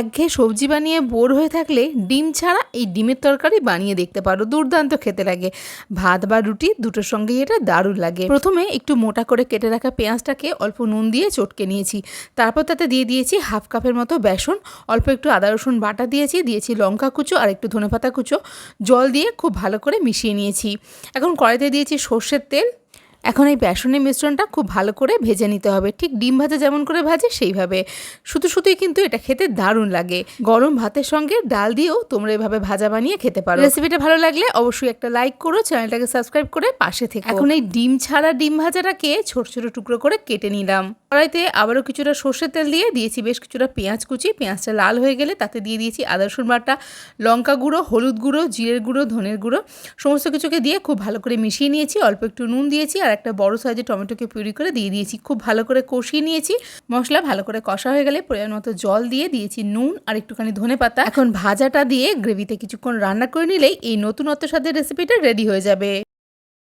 একঘেয়ে সবজি বানিয়ে বোর হয়ে থাকলে ডিম ছাড়া এই ডিমের তরকারি বানিয়ে দেখতে পারো, দুর্দান্ত খেতে লাগে। ভাত বা রুটি দুটোর সঙ্গেই এটা দারুণ লাগে। প্রথমে একটু মোটা করে কেটে রাখা পেঁয়াজটাকে অল্প নুন দিয়ে চটকে নিয়েছি। তারপর তাতে দিয়ে দিয়েছি হাফ কাপের মতো বেসন, অল্প একটু আদা, রসুন বাটা দিয়েছি দিয়েছি লঙ্কা কুচো আর একটু ধনেপাতা কুচো। জল দিয়ে খুব ভালো করে মিশিয়ে নিয়েছি। এখন কড়াইতে দিয়েছি সর্ষের তেল এখন এই বেসনের মিশ্রণটা খুব ভালো করে ভেজে নিতে হবে। ঠিক ডিম ভাজা যেমন করে ভাজে, সেইভাবে। শুধু শুধুই কিন্তু এটা খেতে দারুণ লাগে। গরম ভাতের সঙ্গে ডাল দিয়েও তোমরা এভাবে ভাজা বানিয়ে খেতে পারো। রেসিপিটা ভালো লাগলে অবশ্যই একটা লাইক করো, চ্যানেলটাকে সাবস্ক্রাইব করে পাশে থেকে। এখন এই ডিম ছাড়া ডিম ভাজাটাকে ছোট ছোট টুকরো করে কেটে নিলাম। কড়াইতে আবারও কিছুটা সর্ষের তেল দিয়ে দিয়েছি বেশ কিছুটা পেঁয়াজ কুচি। পেঁয়াজটা লাল হয়ে গেলে তাতে দিয়ে দিয়েছি আদা, রসুন বাটা, লঙ্কা গুঁড়ো, হলুদ গুঁড়ো, জিরের গুঁড়ো, ধনের গুঁড়ো। সমস্ত কিছুকে দিয়ে খুব ভালো করে মিশিয়ে নিয়েছি। অল্প একটু নুন দিয়েছি আর একটা বড় সাইজের টমেটোকে পিউরি করে দিয়ে দিয়েছি। খুব ভালো করে কষিয়ে নিয়েছি। মশলা ভালো করে কষা হয়ে গেলে প্রয়োজন মতো জল দিয়ে দিয়েছি নুন আর একটুখানি ধনে পাতা। এখন ভাজাটা দিয়ে গ্রেভিতে কিছুক্ষণ রান্না করে নিলেই এই নতুনত্ব স্বাদের রেসিপিটা রেডি হয়ে যাবে।